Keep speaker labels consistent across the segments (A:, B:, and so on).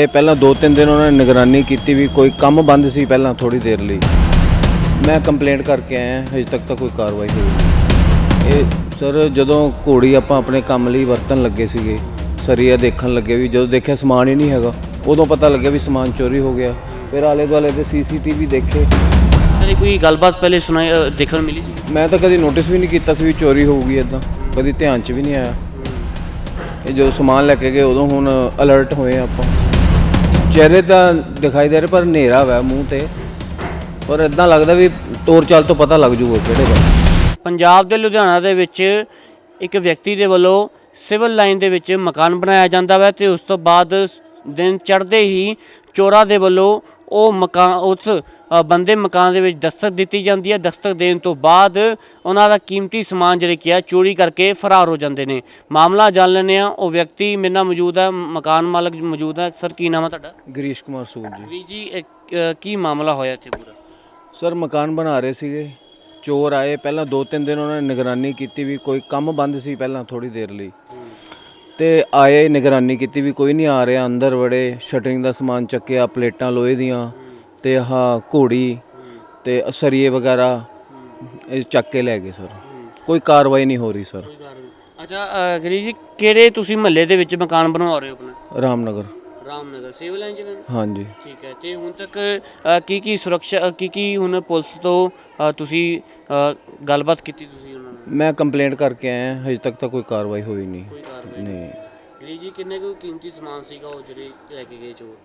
A: ਇਹ ਪਹਿਲਾਂ ਦੋ ਤਿੰਨ ਦਿਨ ਉਹਨਾਂ ਨੇ ਨਿਗਰਾਨੀ ਕੀਤੀ ਵੀ ਕੋਈ ਕੰਮ ਬੰਦ ਸੀ ਪਹਿਲਾਂ ਥੋੜੀ ਦੇਰ ਲਈ। ਮੈਂ ਕੰਪਲੇਂਟ ਕਰਕੇ ਆਇਆ ਹਜੇ ਤੱਕ ਤਾਂ ਕੋਈ ਕਾਰਵਾਈ ਹੋਈ ਨਹੀਂ। ਇਹ ਸਰ ਜਦੋਂ ਘੋੜੀ ਆਪਾਂ ਆਪਣੇ ਕੰਮ ਲਈ ਵਰਤਣ ਲੱਗੇ ਸੀਗੇ ਸਰੀਆ ਦੇਖਣ ਲੱਗੇ ਵੀ ਜਦੋਂ ਦੇਖਿਆ ਸਮਾਨ ਹੀ ਨਹੀਂ ਹੈਗਾ ਉਦੋਂ ਪਤਾ ਲੱਗਿਆ ਵੀ ਸਮਾਨ ਚੋਰੀ ਹੋ ਗਿਆ। ਫਿਰ ਆਲੇ ਦੁਆਲੇ ਦੇ ਸੀਸੀਟੀਵੀ ਦੇਖੇ।
B: ਕਦੇ ਕੋਈ ਗੱਲਬਾਤ ਪਹਿਲੇ ਸੁਣਾਈ ਦੇਖਣ ਮਿਲੀ ਸੀ?
A: ਮੈਂ ਤਾਂ ਕਦੀ ਨੋਟਿਸ ਵੀ ਨਹੀਂ ਕੀਤਾ ਸੀ ਵੀ ਚੋਰੀ ਹੋਊਗੀ ਇਦਾਂ ਕਦੀ ਧਿਆਨ 'ਚ ਵੀ ਨਹੀਂ ਆਇਆ। ਇਹ ਜਦੋਂ ਸਮਾਨ ਲੈ ਕੇ ਗਏ ਉਦੋਂ ਹੁਣ ਅਲਰਟ ਹੋਏ ਆਪਾਂ। ਚਿਹਰੇ ਤਾਂ ਦਿਖਾਈ ਦੇ ਰਹੇ, ਪਰ ਹਨੇਰਾ ਵਾ ਮੂੰਹ ਤੇ। ਪਰ ਇਦਾਂ ਲੱਗਦਾ ਵੀ ਤੋਰ ਚਾਲ ਤੋਂ ਪਤਾ ਲੱਗ ਜੂਗਾ ਕਿਹੜੇ ਦਾ
B: ਪੰਜਾਬ ਦੇ ਲੁਧਿਆਣਾ ਦੇ ਵਿੱਚ ਇੱਕ ਵਿਅਕਤੀ ਦੇ ਵੱਲੋਂ ਸਿਵਲ ਲਾਈਨ ਦੇ ਵਿੱਚ ਮਕਾਨ ਬਣਾਇਆ ਜਾਂਦਾ ਹੈ ਤੇ ਉਸ ਤੋਂ ਬਾਅਦ ਦਿਨ ਚੜ੍ਹਦੇ ਹੀ ਚੋਰਾਂ ਦੇ ਵੱਲੋਂ ਉਹ ਮਕਾਨ ਉਸ ਬੰਦੇ ਮਕਾਨ ਦੇ ਵਿੱਚ ਦਸਤਕ ਦਿੱਤੀ ਜਾਂਦੀ ਹੈ। ਦਸਤਕ ਦੇਣ ਤੋਂ ਬਾਅਦ ਉਹਨਾਂ ਦਾ ਕੀਮਤੀ ਸਮਾਨ ਜਿਹੜੇ ਕੀ ਚੋਰੀ ਕਰਕੇ ਫਰਾਰ ਹੋ ਜਾਂਦੇ ਨੇ। ਮਾਮਲਾ ਜਾਣ ਲੈਂਦੇ ਆ ਉਹ ਵਿਅਕਤੀ ਮੇਰੇ ਨਾਲ ਮੌਜੂਦ ਹੈ। ਮਕਾਨ ਮਾਲਕ ਮੌਜੂਦ ਹੈ। ਸਰ ਕੀ ਨਾਮ ਹੈ ਤੁਹਾਡਾ?
A: ਗਰੀਸ਼ ਕੁਮਾਰ ਸੂਦ ਜੀ।
B: ਜੀ ਕੀ ਮਾਮਲਾ ਹੋਇਆ ਇੱਥੇ ਪੂਰਾ?
A: ਸਰ ਮਕਾਨ ਬਣਾ ਰਹੇ ਸੀਗੇ। ਚੋਰ ਆਏ। ਪਹਿਲਾਂ ਦੋ ਤਿੰਨ ਦਿਨ ਉਹਨਾਂ ਨੇ ਨਿਗਰਾਨੀ ਕੀਤੀ ਵੀ ਕੋਈ ਕੰਮ ਬੰਦ ਸੀ ਪਹਿਲਾਂ ਥੋੜੀ ਦੇਰ ਲਈ। ਤੇ ਆਏ ਨਿਗਰਾਨੀ ਕੀਤੀ ਵੀ ਕੋਈ ਨਹੀਂ ਆ ਰਿਹਾ ਅੰਦਰ ਵੜੇ ਸ਼ਟਰਿੰਗ ਦਾ ਸਮਾਨ ਚੱਕਿਆ ਪਲੇਟਾਂ ਲੋਹੇ ਦੀਆਂ ਤੇ ਆਹ ਘੋੜੀ ਤੇ ਸਰੀਏ ਵਗੈਰਾ ਇਹ ਚੱਕ ਕੇ ਲੈ ਗਏ ਸਰ। ਕੋਈ ਕਾਰਵਾਈ ਨਹੀਂ ਹੋ ਰਹੀ ਸਰ।
B: ਅੱਛਾ ਅ, ਗਰੀ ਜੀ ਕਿਹੜੇ ਤੁਸੀਂ ਮਹੱਲੇ ਦੇ ਵਿੱਚ ਮਕਾਨ ਬਣਵਾ ਰਹੇ ਹੋ ਆਪਣਾ?
A: ਰਾਮਨਗਰ।
B: Ramnagar civil line?
A: ਹਾਂਜੀ।
B: ਠੀਕ ਹੈ ਤੇ ਹੁਣ ਤੱਕ ਅ, ਕੀ ਕੀ ਸੁਰੱਖਿਆ ਅ, ਕੀ ਕੀ ਹੁਣ ਪੁਲਿਸ ਤੋਂ ਅ, ਤੁਸੀਂ ਅ, ਗੱਲਬਾਤ ਕੀਤੀ ਤੁਸੀਂ?
A: ਮੈਂ ਕੰਪਲੇਂਟ ਕਰਕੇ ਆਇਆ ਹਜੇ ਤੱਕ ਤਾਂ ਕੋਈ ਕਾਰਵਾਈ ਹੋਈ ਨਹੀਂ।
B: ਕੋਈ ਕਾਰਵਾਈ
A: ਨਹੀਂ।
B: ਗਰੀ ਜੀ ਕਿੰਨੇ ਕੁ ਕੀਮਤੀ ਸਮਾਨ ਸੀਗਾ ਉਹ ਜਿਹੜੇ ਲੈ ਕੇ ਗਏ ਚੋਰ?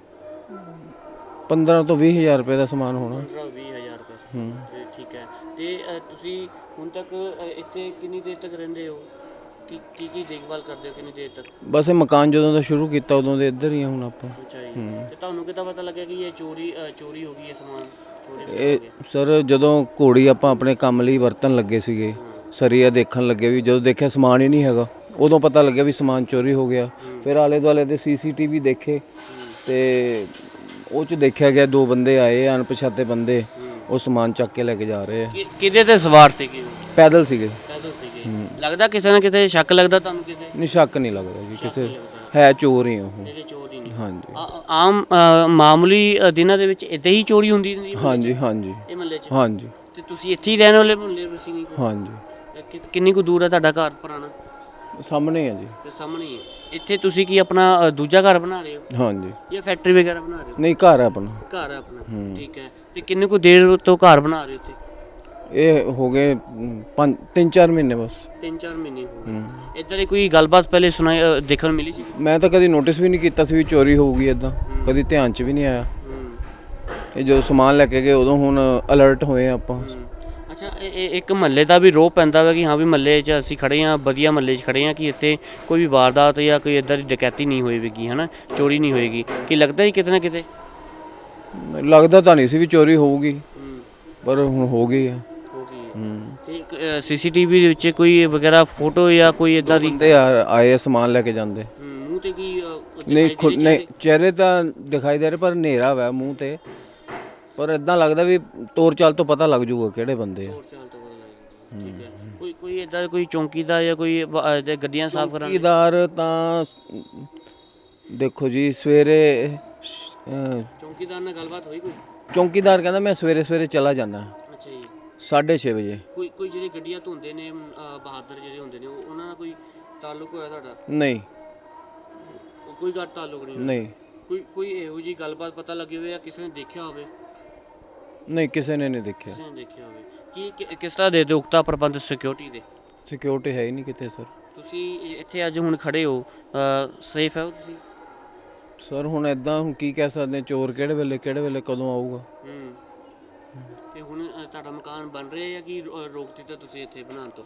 A: 15 ਤੋਂ 20 ਹਜ਼ਾਰ ਰੁਪਏ ਦਾ ਸਮਾਨ ਹੋਣਾ।
B: 15 20000 ਰੁਪਏ।
A: ਹੂੰ।
B: ਤੇ ਠੀਕ ਹੈ। ਤੇ ਅ, ਤੁਸੀਂ ਹੁਣ ਤੱਕ ਅ, ਇੱਥੇ ਕਿੰਨੀ ਦੇਰ ਤੱਕ ਰਹਿੰਦੇ ਹੋ? ਕੀ ਕੀ ਕੀ ਦੇਖਭਾਲ ਕਰਦੇ ਹੋ ਕਿੰਨੀ ਦੇਰ ਤੱਕ?
A: ਬਸ ਇਹ ਮਕਾਨ ਜਦੋਂ ਦਾ ਸ਼ੁਰੂ ਕੀਤਾ ਉਦੋਂ ਦੇ ਇੱਧਰ ਹੀ ਆ ਹੁਣ ਆਪਾਂ। ਹੂੰ।
B: ਤੇ ਤੁਹਾਨੂੰ ਕਿੱਦਾਂ ਪਤਾ ਲੱਗਿਆ ਕਿ ਇਹ ਚੋਰੀ ਅ, ਚੋਰੀ ਹੋ ਗਈ ਇਹ ਸਮਾਨ ਚੋਰੀ ਹੋ
A: ਇਹ ਸਰ ਜਦੋਂ ਘੋੜੀ ਆਪਾਂ ਆਪਣੇ ਕੰਮ ਲਈ ਵਰਤਣ ਲੱਗੇ ਸੀਗੇ ਸਰੀਆ ਦੇਖਣ ਲੱਗੇ ਵੀ ਜਦੋਂ ਦੇਖਿਆ ਸਮਾਨ ਹੀ ਨਹੀਂ ਹੈਗਾ ਉਦੋਂ ਪਤਾ ਲੱਗਿਆ ਵੀ ਸਮਾਨ ਚੋਰੀ ਹੋ ਗਿਆ। ਫਿਰ ਆਲੇ ਦੁਆਲੇ ਦੇ ਸੀਸੀਟੀਵੀ ਦੇਖੇ ਤੇ ਉਹ ਚ ਦੇਖਿਆ ਗਿਆ ਦੋ ਬੰਦੇ ਆਏ ਅਣਪਛਾਤੇ ਬੰਦੇ ਉਹ ਸਮਾਨ ਚੱਕ ਕੇ ਲੈ ਕੇ ਜਾ ਰਹੇ ਆ।
B: ਕਿ- ਕਿਹਦੇ ਤੇ ਸਵਾਰ ਸੀਗੇ?
A: ਪੈਦਲ ਸੀਗੇ।
B: ਪੈਦਲ ਸੀਗੇ। ਲੱਗਦਾ ਕਿਸੇ ਨਾ ਕਿਤੇ ਸ਼ੱਕ ਲੱਗਦਾ ਤੁਹਾਨੂੰ ਕਿਤੇ?
A: ਨਹੀਂ ਸ਼ੱਕ ਨਹੀਂ ਲੱਗਦਾ ਜੀ ਕਿਸੇ ਹੈ ਚੋਰ ਹੀ ਆ ਉਹ।
B: ਇਹ ਚੋਰੀ ਨਹੀਂ।
A: ਹਾਂਜੀ।
B: ਆ- ਆਮ ਅ, ਮਾਮੂਲੀ ਅ, ਦਿਨਾਂ ਦੇ ਵਿੱਚ ਇਦਾਂ ਹੀ ਚੋਰੀ ਹੁੰਦੀ ਰਹਿੰਦੀ ਹੈ
A: ਹਾਂਜੀ ਹਾਂਜੀ।
B: ਇਹ ਮਹੱਲੇ 'ਚ?
A: ਹਾਂਜੀ।
B: ਤੇ ਤੁਸੀਂ ਇੱਥੇ ਹੀ ਰਹਿਣ ਵਾਲੇ ਮਹੱਲੇ ਵਸੀ ਨਹੀਂ?
A: ਹਾਂਜੀ।
B: ਕਿ- ਕਿੰਨੀ ਕੁ ਦੂਰ ਹੈ ਤੁਹਾਡਾ ਘਰ ਪੁਰਾਣਾ?
A: ਸਾਹਮਣੇ ਆ ਜੀ।
B: ਤੇ ਸਾਹਮਣੇ ਹੀ ਹੈ। ਇੱਥੇ ਤੁਸੀਂ ਕੀ ਆਪਣਾ ਅ, ਦੂਜਾ ਘਰ ਬਣਾ ਰਹੇ ਹੋ?
A: ਹਾਂਜੀ।
B: ਜਾਂ ਫੈਕਟਰੀ ਵਗੈਰਾ ਬਣਾ ਰਹੇ ਹੋ?
A: ਨਹੀਂ ਘਰ ਆ ਆਪਣਾ।
B: ਘਰ ਹੈ ਆਪਣਾ। ਠੀਕ ਹੈ। ਤੇ ਕਿੰਨੇ ਕੁ ਦੇਰ ਤੋਂ ਘਰ ਬਣਾ ਰਹੇ ਹੋ ਇੱਥੇ?
A: ਇਹ ਹੋ ਗਏ ਮ, ਪੰਜ ਤਿੰਨ ਚਾਰ ਮਹੀਨੇ ਬਸ।
B: 3-4 ਮਹੀਨੇ ਹੋ। ਗਏ। ਇੱਧਰ ਹੀ ਕੋਈ ਗੱਲਬਾਤ ਪਹਿਲੇ ਸੁਣਾਈ ਅ, ਦੇਖਣ ਨੂੰ ਮਿਲੀ ਸੀ?
A: ਮੈਂ ਤਾਂ ਕਦੀ ਨੋਟਿਸ ਵੀ ਨਹੀਂ ਕੀਤਾ ਸੀ ਵੀ ਚੋਰੀ ਹੋਊਗੀ ਇਦਾਂ। ਕਦੀ ਧਿਆਨ 'ਚ ਵੀ ਨਹੀਂ ਆਇਆ।
B: ਹੂੰ।
A: ਇਹ ਜਦੋਂ ਸਮਾਨ ਲੈ ਕੇ ਗਏ ਉਦੋਂ ਹੁਣ ਅਲਰਟ ਹੋਏ ਆਪਾਂ।
B: ਅੱਛਾ ਇਹ ਇਹ ਇੱਕ ਮਹੱਲੇ ਦਾ ਵੀ ਰੋਹ ਪੈਂਦਾ ਵਾ ਕਿ ਹਾਂ ਵੀ ਮਹੱਲੇ 'ਚ ਅਸੀਂ ਖੜੇ ਹਾਂ ਵਧੀਆ ਮਹੱਲੇ 'ਚ ਖੜੇ ਹਾਂ ਕਿ ਇੱਥੇ ਕੋਈ ਵੀ ਵਾਰਦਾਤ ਜਾਂ ਕੋਈ ਇਦਾਂ ਦੀ ਡਕੈਤੀ ਨਹੀਂ ਹੋਏਗੀ ਹਨਾ? ਚੋਰੀ ਨਹੀਂ ਹੋਏਗੀ। ਕਿ ਲੱਗਦਾ ਹੀ ਕਿਤੇ ਨਾ ਕਿਤੇ?
A: ਲੱਗਦਾ ਤਾਂ ਨਹੀਂ ਸੀ ਵੀ ਚੋਰੀ ਹੋਊਗੀ ਪਰ ਹੁਣ ਹੋ ਗਈ ਆ।
B: ਹੋ। ਗਈ
A: ਹੂੰ
B: ਤੇ ਸੀਸੀਟੀਵੀ ਦੇ ਵਿੱਚ ਕੋਈ ਵਗੈਰਾ ਫੋਟੋ ਜਾਂ ਕੋਈ ਇਦਾਂ ਦੀ?
A: ਬੰਦੇ ਆ- ਆਏ ਆ ਸਮਾਨ ਲੈ ਕੇ ਜਾਂਦੇ।
B: ਮੂੰਹ ਤੇ ਕੀ
A: ਨਹੀਂ ਚਿਹਰੇ ਤਾਂ ਦਿਖਾਈ ਦੇ ਰਹੇ ਪਰ ਹਨੇਰਾ ਵਾ ਮੂੰਹ ਤੇ। ਪਰ ਇਦਾਂ ਲੱਗਦਾ ਵੀ ਤੋਰ ਚਾਲ ਤੋਂ ਪਤਾ ਲੱਗ ਜੂਗਾ ਕਿਹੜੇ ਬੰਦੇ ਆ।
B: ਹੋਰ ਚਾਲ ਤੋਂ ਪਤਾ ਲੱਗ ਜਾਂਦਾ ਠੀਕ ਹੈ। ਕੋਈ ਕੋਈ ਇਦਾਂ ਕੋਈ ਚੌਂਕੀਦਾਰ ਜਾਂ ਕੋਈ ਜੇ ਗੱਡੀਆਂ ਸਾਫ਼ ਕਰਾਉਣ
A: ਚੌਕੀਦਾਰ ਤਾਂ ਦੇਖੋ ਜੀ ਸਵੇਰੇ ਅਹ,
B: ਚੌਂਕੀਦਾਰ ਨਾਲ ਗੱਲਬਾਤ ਹੋਈ ਕੋਈ?
A: ਚੌਕੀਦਾਰ ਕਹਿੰਦਾ ਮੈਂ ਸਵੇਰੇ ਸਵੇਰੇ ਚਲਾ ਜਾਣਾ
B: ਅੱਛਾ ਜੀ।
A: 6:30 ਵਜੇ।
B: ਕੋਈ ਕੋਈ ਜਿਹੜੇ ਗੱਡੀਆਂ ਧੋਂਦੇ ਨੇ ਅਮ, ਅ, ਬਹਾਦਰ ਜਿਹੜੇ ਹੁੰਦੇ ਨੇ ਉਹ- ਉਹਨਾਂ ਨਾਲ ਕੋਈ ਤਾਲੁਕ ਹੋਇਆ ਤੁਹਾਡਾ?
A: ਨਹੀਂ।
B: ਉਹ ਕੋਈ ਗੱਲ ਤਾਲੁਕ ਨਹੀਂ
A: ਨਹੀਂ।
B: ਕੋਈ ਕੋਈ ਇਹੋ ਜੀ ਗੱਲਬਾਤ ਪਤਾ ਲੱਗੀ ਹੋਵੇ ਜਾਂ ਕਿਸੇ ਨੇ ਦੇਖਿਆ ਹੋਵੇ?
A: ਨਹੀਂ ਕਿਸੇ ਨੇ ਨਹੀਂ ਦੇਖਿਆ।
B: ਕਿਸੇ ਨੇ ਦੇਖਿਆ ਹੋਵੇ। ਕੀ ਕਿ- ਕਿਸ ਤਰ੍ਹਾਂ ਦੇ ਉਕਤਾ ਪ੍ਰਬੰਧ ਸਿਕਿਉਰਿਟੀ ਦੇ?
A: ਸਿਕਿਉਰਿਟੀ ਹੈ ਹੀ ਨਹੀਂ ਕਿਤੇ ਸਰ
B: ਤੁਸੀਂ ਇ- ਇੱਥੇ ਅੱਜ ਹੁਣ ਖੜੇ ਹੋ ਸੇਫ ਹੈ ਤੁਸੀਂ?
A: ਸਰ ਹੁਣ ਇਦਾਂ ਹੁਣ ਕੀ ਕਹਿ ਸਕਦੇ ਹਾਂ, ਚੋਰ ਕਿਹੜੇ ਵੇਲੇ ਕਿਹੜੇ ਵੇਲੇ ਕਦੋਂ ਆਊਗਾ?
B: ਹੂੰ। ਤੇ ਹੁਣ ਅ, ਤੁਹਾਡਾ ਮਕਾਨ ਬਣ ਰਿਹਾ ਜਾਂ ਕਿ ਰੋ- ਰੋਕ ਦਿੱਤਾ ਤੁਸੀਂ ਇੱਥੇ ਬਣਾਉਣ ਤੋਂ?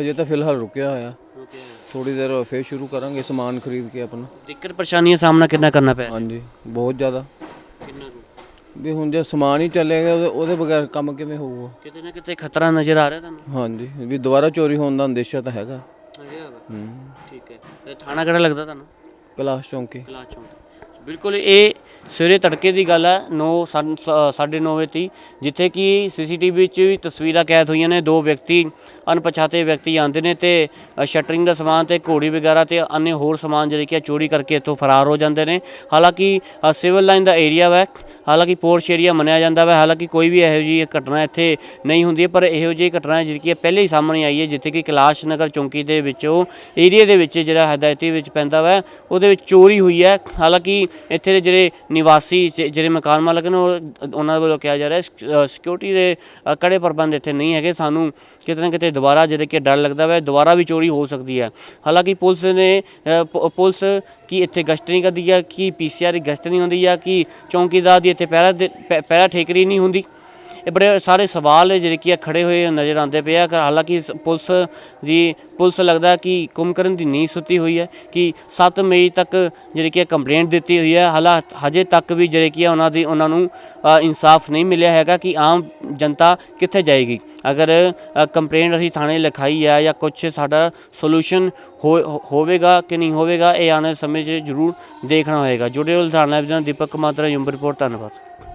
A: ਹਜੇ ਤਾਂ ਫਿਲਹਾਲ ਰੁਕਿਆ ਹੋਇਆ।
B: ਰੁਕਿਆ
A: ਥੋੜੀ ਦੇਰ ਫੇਰ ਸ਼ੁਰੂ ਕਰਾਂਗੇ ਸਮਾਨ ਖਰੀਦ ਕੇ ਆਪਣਾ।
B: ਦਿੱਕਤ ਪਰੇਸ਼ਾਨੀਆਂ ਦਾ ਸਾਹਮਣਾ ਕਿੰਨਾ ਕਰਨਾ ਪਿਆ
A: ਹਾਂਜੀ ਬਹੁਤ ਜ਼ਿਆਦਾ। ਵੀ ਹੁਣ ਜੇ ਸਮਾਨ ਹੀ ਚੱਲੇਗਾ ਉਹਦੇ ਉਹਦੇ ਬਗੈਰ ਕੰਮ ਕਿਵੇਂ ਹੋਊਗਾ?
B: ਕਿਤੇ ਨਾ ਕਿਤੇ ਖਤਰਾ ਨਜ਼ਰ ਆ ਰਿਹਾ ਤੁਹਾਨੂੰ?
A: ਹਾਂਜੀ ਵੀ ਦੁਬਾਰਾ ਚੋਰੀ ਹੋਣ ਦਾ ਅੰਦੇਸ਼ਾ ਤਾਂ ਹੈਗਾ।
B: ਹੈਗਾ ਵਾ।
A: ਹੂੰ।
B: ਠੀਕ ਹੈ। ਤੇ ਥਾਣਾ ਕਿਹੜਾ ਲੱਗਦਾ ਤੁਹਾਨੂੰ?
A: ਕਲਾਸ ਚੌਂਕੀ।
B: ਕਲਾ ਚੌਂਕ। ਬਿਲਕੁਲ, ਇਹ ਸਵੇਰੇ ਤੜਕੇ ਦੀ ਗੱਲ ਹੈ 9 9:30 ਵਜੇ ਤੀ, ਜਿੱਥੇ ਕਿ ਸੀਸੀਟੀਵੀ ਵਿੱਚ ਵੀ ਤਸਵੀਰਾਂ ਕੈਦ ਹੋਈਆਂ ਨੇ, ਦੋ ਵਿਅਕਤੀ, ਅਣਪਛਾਤੇ ਵਿਅਕਤੀ ਆਉਂਦੇ ਨੇ ਤੇ ਸ਼ਟਰਿੰਗ ਦਾ ਸਮਾਨ ਤੇ ਘੋੜੀ ਵਗੈਰਾ ਤੇ ਅਨੇ ਹੋਰ ਸਮਾਨ ਜਿਹੜੇ ਕਿ ਚੋਰੀ ਕਰਕੇ ਇੱਥੋਂ ਫਰਾਰ ਹੋ ਜਾਂਦੇ ਨੇ। ਹਾਲਾਂਕਿ ਸਿਵਲ ਲਾਈਨ ਦਾ ਏਰੀਆ ਵੈ, ਹਾਲਾਂਕਿ ਪੋਰਸ਼ ਏਰੀਆ ਮੰਨਿਆ ਜਾਂਦਾ ਵੈ, ਹਾਲਾਂਕਿ ਕੋਈ ਵੀ ਇਹੋ ਜਿਹੀ ਘਟਨਾ ਇੱਥੇ ਨਹੀਂ ਹੁੰਦੀ ਪਰ ਇਹੋ ਜਿਹੀ ਘਟਨਾ ਜਿਹੜੀ ਕਿ ਪਹਿਲੇ ਹੀ ਸਾਹਮਣੇ ਆਈ ਹੈ, ਜਿੱਥੇ ਕਿ ਕਲਾਸ਼ ਨਗਰ ਚੌਂਕੀ ਦੇ ਵਿੱਚੋਂ ਏਰੀਆ ਦੇ ਵਿੱਚ ਜਿਹੜਾ ਹਦਾਇਤੀ ਵਿੱਚ ਪੈਂਦਾ ਵੈ, ਉਹਦੇ ਵਿੱਚ ਚੋਰੀ ਹੋਈ ਹੈ। ਹਾਲਾਂਕਿ ਇੱਥੇ ਦੇ ਜਿਹੜੇ ਨਿਵਾਸੀ ਜ- ਜਿਹੜੇ ਮਕਾਨ ਮਾਲਕ ਨੇ ਉਹ ਉਹਨਾਂ ਵੱਲੋਂ ਕਿਹਾ ਜਾ ਰਿਹਾ ਹੈ ਸਿਕਿਉਰਿਟੀ ਦੇ ਅ, ਕੜੇ ਪ੍ਰਬੰਧ ਇੱਥੇ ਨਹੀਂ ਹੈਗੇ। ਸਾਨੂੰ ਕਿਤੇ ਨਾ ਕਿਤੇ ਦੁਬਾਰਾ ਜਿਹੜੇ ਕਿ ਡਰ ਲੱਗਦਾ ਵਾ ਦੁਬਾਰਾ ਵੀ ਚੋਰੀ ਹੋ ਸਕਦੀ ਹੈ। ਹਾਲਾਂਕਿ ਪੁਲਿਸ ਨੇ ਅ, ਪ- ਪੁਲਿਸ ਕੀ ਇੱਥੇ ਗਸ਼ਤ ਨਹੀਂ ਕਰਦੀ ਆ ਕੀ ਪੀਸੀਆਰ ਦੀ ਗਸ਼ਤ ਨਹੀਂ ਹੁੰਦੀ ਆ ਕੀ ਚੌਂਕੀਦਾਰ ਦੀ ਇੱਥੇ ਪਹਿਰਾ ਦੇ- ਪਹਿ- ਪਹਿਰਾ ਠੇਕਰੀ ਨਹੀਂ ਹੁੰਦੀ? ਇਹ ਬੜੇ ਸਾਰੇ ਸਵਾਲ ਜਿਹੜੇ ਕਿ ਆ ਖੜੇ ਹੋਏ ਨਜ਼ਰ ਆਉਂਦੇ ਪਏ ਆ। ਹਾਲਾਂਕਿ ਇਸ ਪੁਲਿਸ ਦੀ, ਪੁਲਿਸ ਲੱਗਦਾ ਕਿ ਕੁੰਭਕਰਨ ਦੀ ਨੀਂਦ ਸੁੱਤੀ ਹੋਈ ਹੈ ਕਿ 7 ਮਈ ਤੱਕ ਜਿਹੜੀ ਕਿ ਕੰਪਲੇਂਟ ਦਿੱਤੀ ਹੋਈ ਹੈ। ਹਾਲਾ, ਹਜੇ ਤੱਕ ਵੀ ਜਿਹੜੇ ਕਿ ਆ ਉਹਨਾਂ ਦੀ, ਉਹਨਾਂ ਨੂੰ ਇਨਸਾਫ ਨਹੀਂ ਮਿਲਿਆ ਹੈਗਾ ਕਿ ਆਮ ਜਨਤਾ ਕਿੱਥੇ ਜਾਏਗੀ। ਅਗਰ ਕੰਪਲੇਂਟ ਅਸੀਂ ਥਾਣੇ ਲਿਖਾਈ ਹੈ ਜਾਂ ਕੁਝ ਸਾਡਾ ਸੋਲੂਸ਼ਨ ਹੋਵੇਗਾ ਕਿ ਨਹੀਂ ਹੋਵੇਗਾ, ਇਹ ਆਉਣ ਵਾਲੇ ਸਮੇਂ 'ਚ ਜ਼ਰੂਰ ਦੇਖਣਾ ਹੋਏਗਾ। ਜੁੜੇ ਹੋਏ ਲੁਧਿਆਣਾ ਦੀਪਕ ਕੁਮਾਰ ਦਾ ਯੂਮ ਰਿਪੋਰਟ, ਧੰਨਵਾਦ।